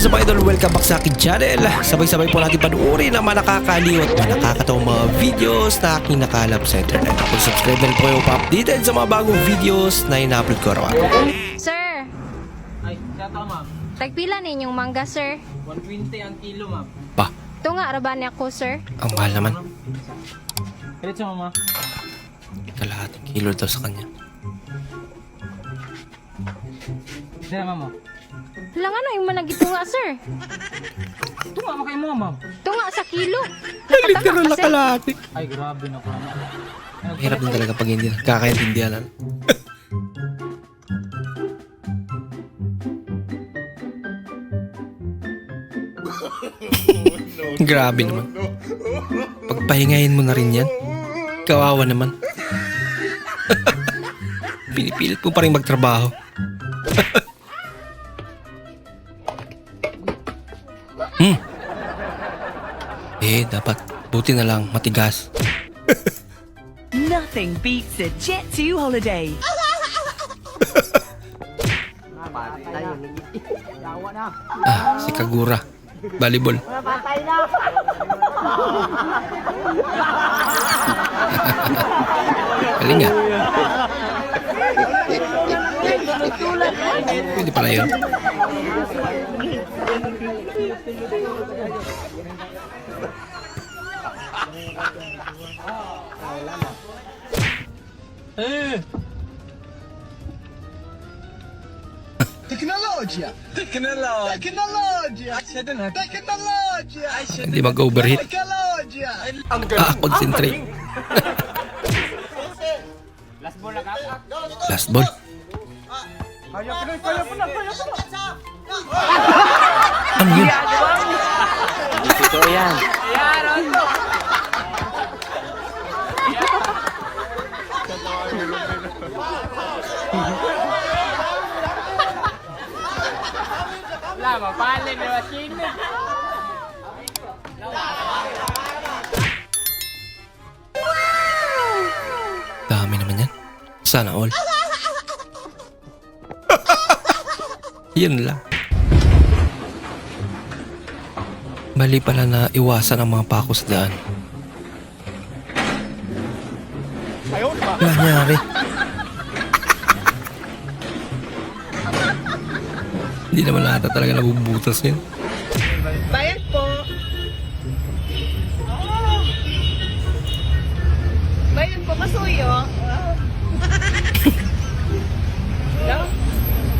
is up idol? Welcome back sa akin channel. Sabay-sabay po natin panuorin ang mga nakakaliw at mga nakakatawang mga videos na aking nakalap sa internet. Kung subscribe na rin po kayo pa-updated sa mga bagong videos na ina-upload ko araw Sir, Ay, siya to ma'am. tagpila ninyong mangga, sir. 120 ang kilo ma'am. Pa, Ito nga, araban ako, sir. ang mahal naman. Diretso mama. Kalahating kilo daw sa kanya. Diyan mama. Wala nga na yung managito nga, sir. Ito nga makay mo ma'am. Ito nga sa kilo. Literal na kasi. kalahati. Ay, grabe na ko. Hirap din talaga pag hindi nakakaintindihan. Grabe naman. Pagpahingayin mo na rin yan. Kawawa naman. Pinipilit mo pa rin magtrabaho. Hmm. Eh, dapat. Buti na lang, matigas. Nothing beats a Jet 2 holiday. Ah, si Kagura. Volleyball. Galing nga. Pwede pala yun. Eh! Tecnologia! Siya din ha. Tecnologia! Hindi mag-overheat. Ah, concentrate. Last ball na? Last ball. Kaya pa na, kaya pa na, kaya pa na. Ano yun? Ayan, ano? Wala, mapalin na machine. Dami naman yan. Sana all. Yun lang. Mali pala na iwasan ang mga pako sa daan. Nangyari. Hindi naman ata talaga nabubutas yun. Bayad po. Bayad po. Hello?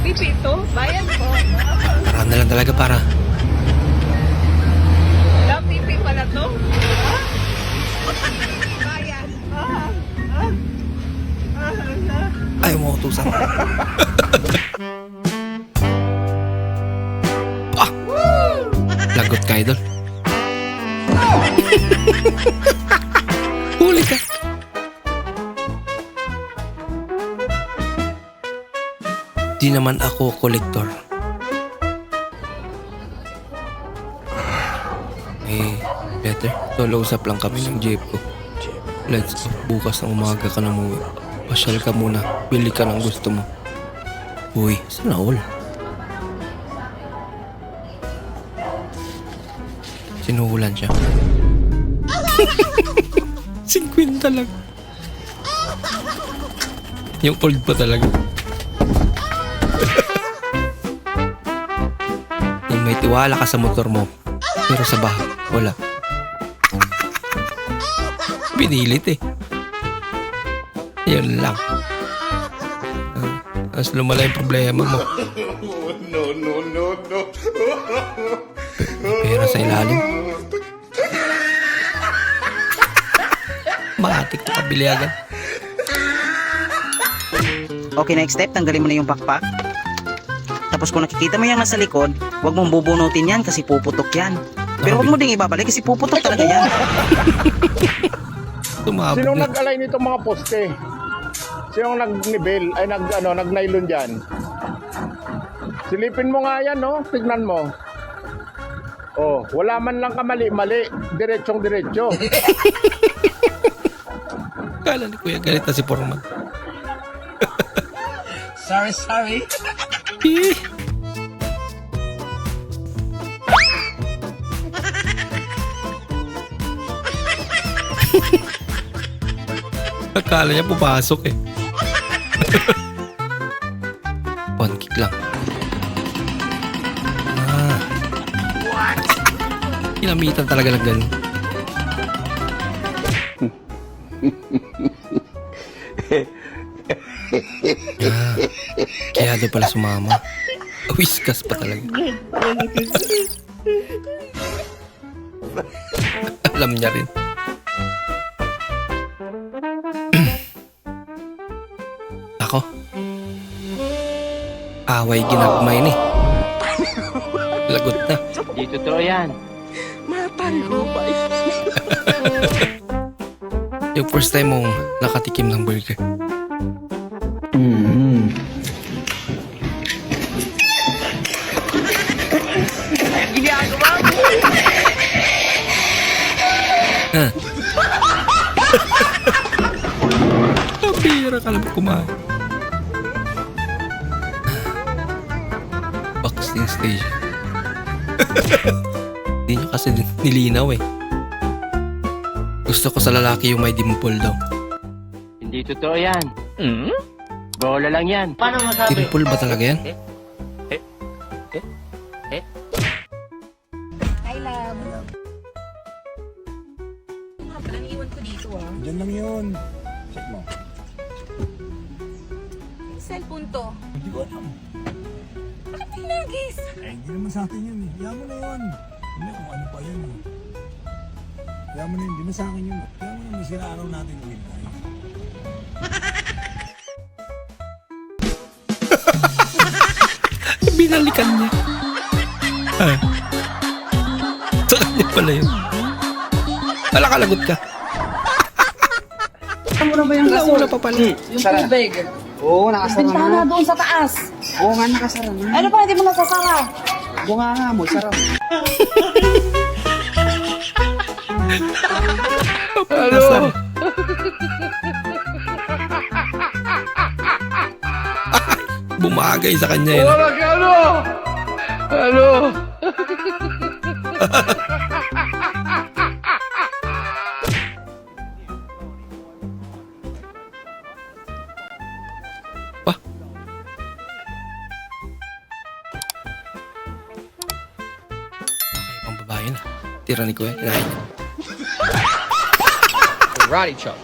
Pipito, bayad po. Paraan na lang talaga para. Ayaw mo utusan. ah! Lagot ka, idol. Huli ka. Di naman ako kolektor. Eh, better. Solo usap lang kami ng jeep ko. Let's go. Bukas ng umaga ka na umuwi. Pasyal ka muna. Bili ka ng gusto mo. Uy, sana all. Sinuhulan siya. 50 lang. Yung old pa talaga. Yung may tiwala ka sa motor mo, pero sa bahay, wala. Pinilit eh. Yun lang. Ah, Mas lumala yung problema mo. No, no, no, no! Pera sa ilalim. Matik to kabili agad. Okay, next step, tanggalin mo na yung backpack. Tapos kung nakikita mo yung nasa likod, huwag mong bubunutin yan kasi puputok yan. Pero huwag mo ding ibabalik kasi puputok talaga yan. Tumabog Sinong na. nag-align nitong mga poste? Sinong nag-nibel, ay nag, ano, nag-nylon dyan? Silipin mo nga yan, no? Tignan mo. Oh, wala man lang kamali-mali. Diretsong diretso. Kala ni Kuya galit na si Porman. Sorry, sorry. Kala niya pupasok eh. One kick lang. Ah. Kinamitan talaga ng ganun. ah, kaya doon pala sumama. Whiskas pa talaga. Alam niya rin. Ako? Away ginagmay ni. Lagot na. Di totoo yan. Yung first time mong nakatikim ng burger. Ha? Pira ka lang kumain. Boxing station. Hindi nyo kasi nilinaw eh. Gusto ko sa lalaki yung may dimple daw. Hindi totoo yan. Hmm? Bola lang yan. Paano masabi? Dimple ba talaga yan? Diyan lang yun. Check mo. Cellphone to. Hindi ko alam. Bakit tinagis? Eh, hindi naman sa atin yun eh. Kaya mo na yun. Hindi kung ano pa yun eh. Kaya mo na yun. Hindi na sa akin yun. Kaya mo na masira araw natin ulit tayo. Binalikan niya. Ah. Sa kanya pala yun. Wala ka, lagot ka. Na ba yung Nauna pa pala. Yung tubig. Oo, nakasara na. Bintana doon sa taas. Oo nga, nakasara na. Ano pa, hindi mo nasasara? Bunga nga mo, sarap. Hello? Bumagay sa kanya yun. Wala ka ano? Ano? Babae na. Tira ni Kuya. Kinain niya. Karate chop.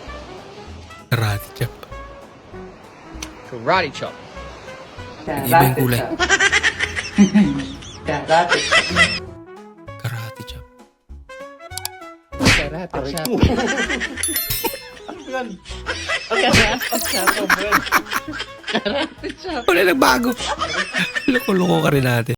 Karate chop. Karate chop. Iba yung kulay. Karate chop. Karate chop. Wala nagbago. Loko-loko ka rin natin.